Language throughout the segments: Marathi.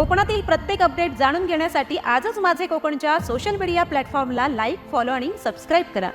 कोकणातील प्रत्येक अपडेट जाणून घेण्यासाठी आजच माझे कोकणच्या सोशल मीडिया प्लॅटफॉर्मला लाईक फॉलो आणि सबस्क्राईब करा.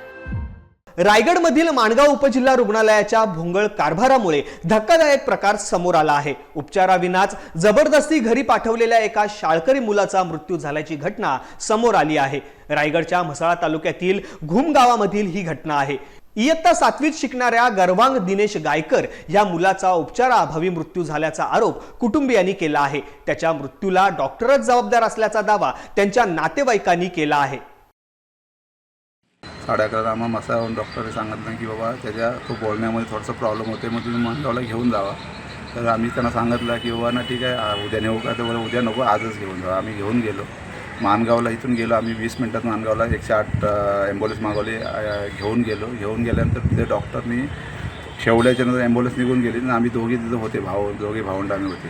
रायगडमधील माणगाव उपजिल्हा रुग्णालयाच्या भोंगळ कारभारामुळे धक्कादायक प्रकार समोर आला आहे. उपचाराविनाच जबरदस्ती घरी पाठवलेल्या एका शाळकरी मुलाचा मृत्यू झाल्याची घटना समोर आली आहे. रायगडच्या म्हसाळा तालुक्यातील घुम गावामधील ही घटना आहे. इयत्ता सातवीत शिकणाऱ्या गर्वांग दिनेश गायकर या मुलाचा उपचाराअभावी मृत्यू झाल्याचा आरोप कुटुंबियांनी केला आहे. त्याच्या मृत्यूला डॉक्टरच जबाबदार असल्याचा दावा त्यांच्या नातेवाईकांनी केला आहे. साडे अकराला आम्हाला मसावून डॉक्टरने सांगितलं की बाबा त्याच्या तो बोलण्यामध्ये थोडंसं प्रॉब्लेम होते मग तुम्ही माणगावला घेऊन जावा. तर आम्ही त्यांना सांगितलं की बाबा ना ठीक आहे उद्या नेऊ का तर उद्या नको आजच घेऊन जावा. आम्ही घेऊन गेलो. मानगावला इथून गेलो आम्ही वीस मिनटात मानगावला एकशे आठ ॲम्ब्युलन्स मागवली घेऊन गेलो. घेऊन गेल्यानंतर तिथे डॉक्टरनी शेवड्याच्यानंतर ॲम्ब्युलन्स निघून गेली आणि आम्ही दोघे तिथं होते भाऊ दोघे भावंड आम्ही होते.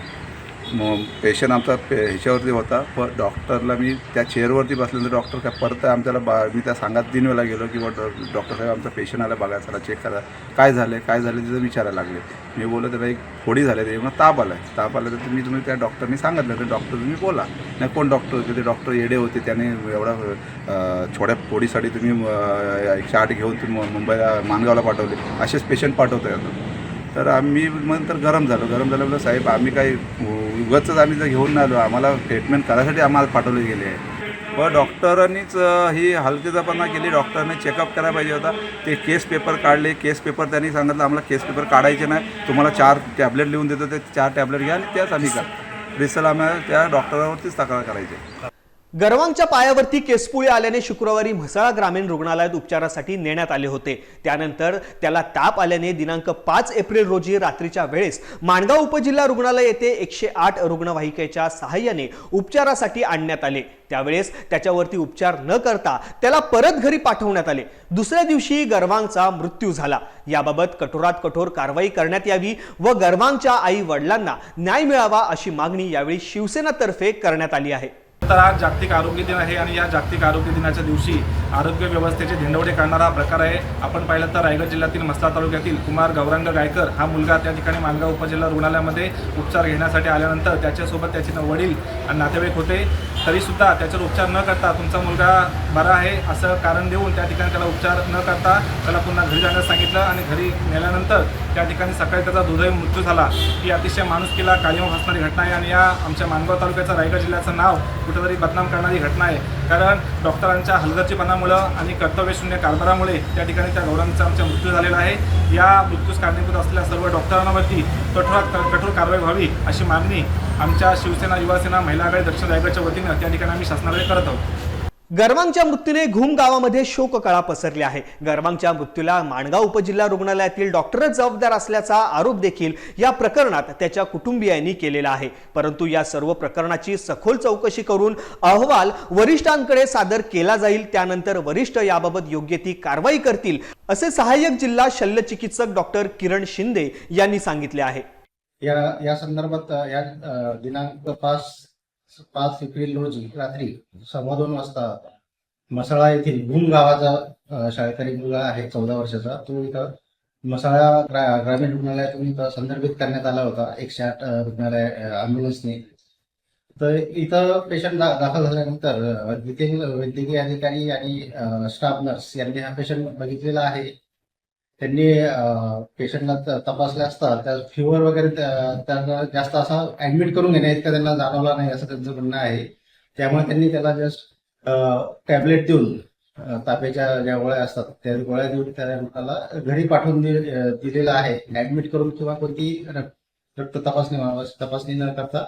मग पेशंट आमचा पे ह्याच्यावरती होता. पण डॉक्टरला मी त्या चेअरवरती बसल्यानंतर डॉक्टर काय परत आमच्याला बा मी त्या सांगात तीन वेळेला गेलो की बा डॉ- डॉक्टर साहेब आमचा पेशंट आला बघा चला चेक करा. काय झालं काय झालं तिथं विचारायला लागले. मी बोललो त्याला एक फोडी झाले ते मग ताप आला ताप आला तर मी तुम्ही त्या डॉक्टरनी सांगितलं तर डॉक्टर तुम्ही बोला. नाही कोण डॉक्टर होते? ते डॉक्टर येडे होते. त्याने एवढा अं, छोट्या फोडीसाठी तुम्ही एकशे आठ घेऊन तुम्ही मुंबईला मानगावला पाठवले. असेच पेशंट पाठवतो आता. तर आम्ही नंतर गरम झालो. गरम झालं साहेब आम्ही काही उगाच आम्ही जर घेऊन नाही आलो. आम्हाला ट्रीटमेंट करायसाठी आम्हाला पाठवले गेले. आहे व डॉक्टरांनीच ही हलकेजापणा केली. डॉक्टरने चेकअप करायला पाहिजे होता. ते केस पेपर काढले. केस पेपर त्यांनी सांगितलं आम्हाला केस पेपर काढायचे नाही. तुम्हाला चार टॅबलेट लिहून देतो. ते चार टॅबलेट घ्या आणि त्याच आम्ही करा. रिसल आम्हाला त्या डॉक्टरावरतीच तक्रार करायची. गर्वांच्या पायावरती केसपुळे आल्याने शुक्रवारी म्हसाळा ग्रामीण रुग्णालयात उपचारासाठी नेण्यात आले होते. त्यानंतर त्याला ताप आल्याने दिनांक पाच एप्रिल रोजी रात्रीच्या वेळेस माणगाव उपजिल्हा रुग्णालय येथे एकशे आठ रुग्णवाहिकेच्या सहाय्याने उपचारासाठी आणण्यात आले. त्यावेळेस त्याच्यावरती उपचार न करता त्याला परत घरी पाठवण्यात आले. दुसऱ्या दिवशी गर्वांगचा मृत्यू झाला. याबाबत कठोरात कठोर कारवाई करण्यात यावी व गर्वांगच्या आई वडिलांना न्याय मिळावा अशी मागणी यावेळी शिवसेनातर्फे करण्यात आली आहे. तर आज जागतिक आरोग्य दिन आहे आणि या जागतिक आरोग्य दिनाच्या दिवशी आरोग्य व्यवस्थेचे करणारा काढणारा प्रकार आहे. आपण पाहिलं तर रायगड जिल्ह्यातील मस्ता तालुक्यातील कुमार गौरांग गायकर हा मुलगा त्या ठिकाणी मालगाव उपजिल्हा रुग्णालयामध्ये उपचार घेण्यासाठी आल्यानंतर त्याच्यासोबत त्याचे वडील आणि नातेवाईक होते. तरीसुद्धा त्याच्यावर उपचार न करता तुमचा मुलगा बरा आहे असं कारण देऊन त्या ठिकाणी त्याला उपचार न करता त्याला पुन्हा घरी जाण्यास सांगितलं आणि घरी नेल्यानंतर त्या ठिकाणी सकाळी त्याचा दुर्दैव मृत्यू झाला. ही अतिशय माणुसकीला काळीमा हसणारी घटना आहे आणि या आमच्या मानगाव तालुक्याचं रायगड जिल्ह्याचं नाव कुठेतरी बदनाम करणारी घटना आहे. कारण डॉक्टरांच्या हलगर्जीपणामुळं आणि कर्तव्यशून्य कारभारामुळे त्या ठिकाणी त्या गौरांचा आमचा मृत्यू झालेला आहे. या मृत्यूस कारणीभूत असलेल्या सर्व डॉक्टरांवरती कठोरात कठोर कारवाई व्हावी अशी मागणी आमच्या शिवसेना युवासेना महिला आघाडी दक्षिण रायगडच्या वतीनं त्या ठिकाणी आम्ही शासनाकडे करत आहोत. गर्वांगच्या मृत्यूने घुम गावामध्ये शोककळा पसरली आहे. गर्वांगच्या मृत्यूला माणगाव उपजिल्हा रुग्णालयातील डॉक्टरच जबाबदार असल्याचा आरोप देखील या प्रकरणात त्याच्या कुटुंबियांनी केलेला आहे. परंतु या सर्व प्रकरणाची सखोल चौकशी करून अहवाल वरिष्ठांकडे सादर केला जाईल. त्यानंतर वरिष्ठ याबाबत योग्य ती कारवाई करतील असे सहाय्यक जिल्हा शल्यचिकित्सक डॉक्टर किरण शिंदे यांनी सांगितले आहे. या या संदर्भात या दिनांक पाच पाच एप्रिल रोजी रात्री सव्वा दोन वाजता मसाळा येथील भूम गावाचा शाळकरी मुलगा आहे चौदा वर्षाचा. तो इथं मसाळा ग्रा- ग्रामीण रुग्णालयातून इथं संदर्भित करण्यात आला होता. एकशे आठ रुग्णालय अँब्युलन्सने तर इथं पेशंट दा दाखल झाल्यानंतर वैद्यकीय वैद्यकीय अधिकारी आणि स्टाफ नर्स यांनी हा पेशंट बघितलेला आहे. त्यांनी पेशंटला तपासले असता त्या फिवर वगैरे त्यांना जास्त असा ऍडमिट करून घेण्या इतका त्यांना जाणवला नाही असं त्यांचं म्हणणं आहे. त्यामुळे त्यांनी त्याला जस्ट टॅबलेट देऊन तापेच्या ज्या गोळ्या असतात त्या गोळ्या देऊन त्या रुग्णाला घरी पाठवून दि- दिलेलं आहे. ऍडमिट करून किंवा कोणती रक्त तपासणी तपासणी न करता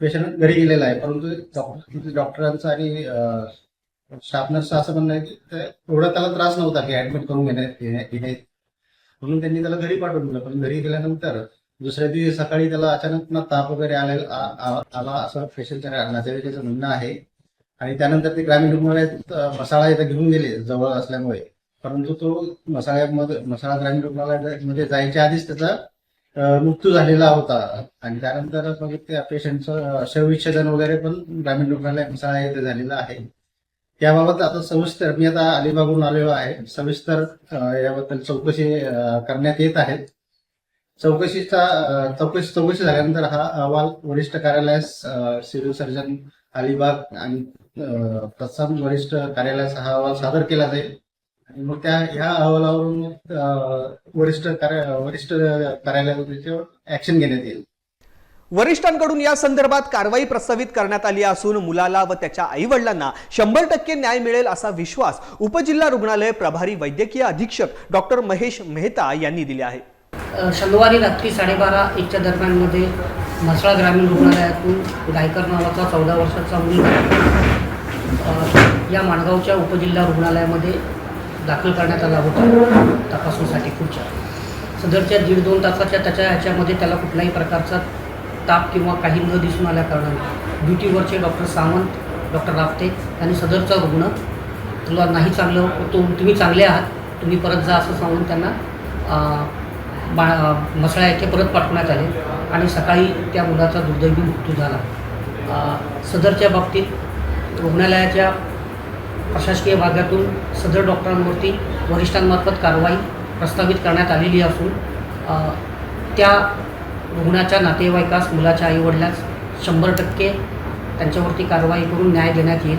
पेशंट घरी गेलेला आहे. परंतु डॉक्टरांचा डॉक्टरांचं आणि स्टाफ असं म्हणणं आहे की एवढा त्याला त्रास नव्हता की ऍडमिट करून घेण्यात घेण्या- म्हणून त्यांनी त्याला घरी पाठवून दिलं. पण घरी गेल्यानंतर दुसऱ्या दिवशी सकाळी त्याला अचानक पुन्हा ताप वगैरे आलेला आ- आला असं फेशलच्या नातेवाईकाचं म्हणणं आहे. आणि त्यानंतर ते ग्रामीण रुग्णालयात मसाळा इथं घेऊन गेले जवळ असल्यामुळे. परंतु तो मसाळ्यामध्ये मसाळा ग्रामीण रुग्णालयामध्ये जायच्या आधीच त्याचा मृत्यू झालेला होता. आणि त्यानंतर मग त्या पेशंटचं शवविच्छेदन वगैरे पण ग्रामीण रुग्णालय मसाळा येथे झालेलं आहे. याबाबत आता सविस्तर मी आता अलिबागून आलेलो आहे. सविस्तर याबद्दल चौकशी करण्यात येत आहेत चौकशीचा चौकशी चौकशी झाल्यानंतर हा अहवाल वरिष्ठ कार्यालयास सिव्हिल सर्जन अलिबाग आणि तत्सम वरिष्ठ कार्यालयास हा अहवाल सादर केला जाईल. आणि मग त्या ह्या अहवालावरून वरिष्ठ कार्य वरिष्ठ कार्यालयावर ऍक्शन घेण्यात येईल. वरिष्ठांकडून या संदर्भात कारवाई प्रस्तावित करण्यात आली असून मुलाला व त्याच्या आईवडिलांना शंभर टक्के न्याय मिळेल असा विश्वास उपजिल्हा रुग्णालय प्रभारी वैद्यकीय अधीक्षक डॉक्टर महेश मेहता यांनी दिले आहे. शनिवारी रात्री साडेबारा एकच्या दरम्यानमध्ये म्हसळा ग्रामीण रुग्णालयातून गायकर नावाचा चौदा वर्षाचा मुलगा या माणगावच्या उपजिल्हा रुग्णालयामध्ये दाखल करण्यात आला होता. तपासणीसाठी पुढच्या. सदरच्या दीड दोन तासाच्या त्याच्या ह्याच्यामध्ये त्याला कुठल्याही प्रकारचा ताप किंवा काही न दिसून आल्या कारणाने. ड्युटीवरचे डॉक्टर सावंत डॉक्टर राफ्ते त्यांनी सदरचा रुग्ण. तुला नाही चांगलं तो तुम्ही चांगले आहात तुम्ही परत जा असं सांगून त्यांना बा मसळा येथे परत पाठवण्यात आले. आणि सकाळी त्या मुलाचा दुर्दैवी मृत्यू झाला. सदरच्या बाबतीत रुग्णालयाच्या प्रशासकीय भागातून सदर डॉक्टरांवरती वरिष्ठांमार्फत कारवाई प्रस्तावित करण्यात आलेली असून त्या रुग्णाच्या नातेवाईकास मुलाच्या आईवडिलास शंभर टक्के त्यांच्यावरती कारवाई करून न्याय देण्यात येईल.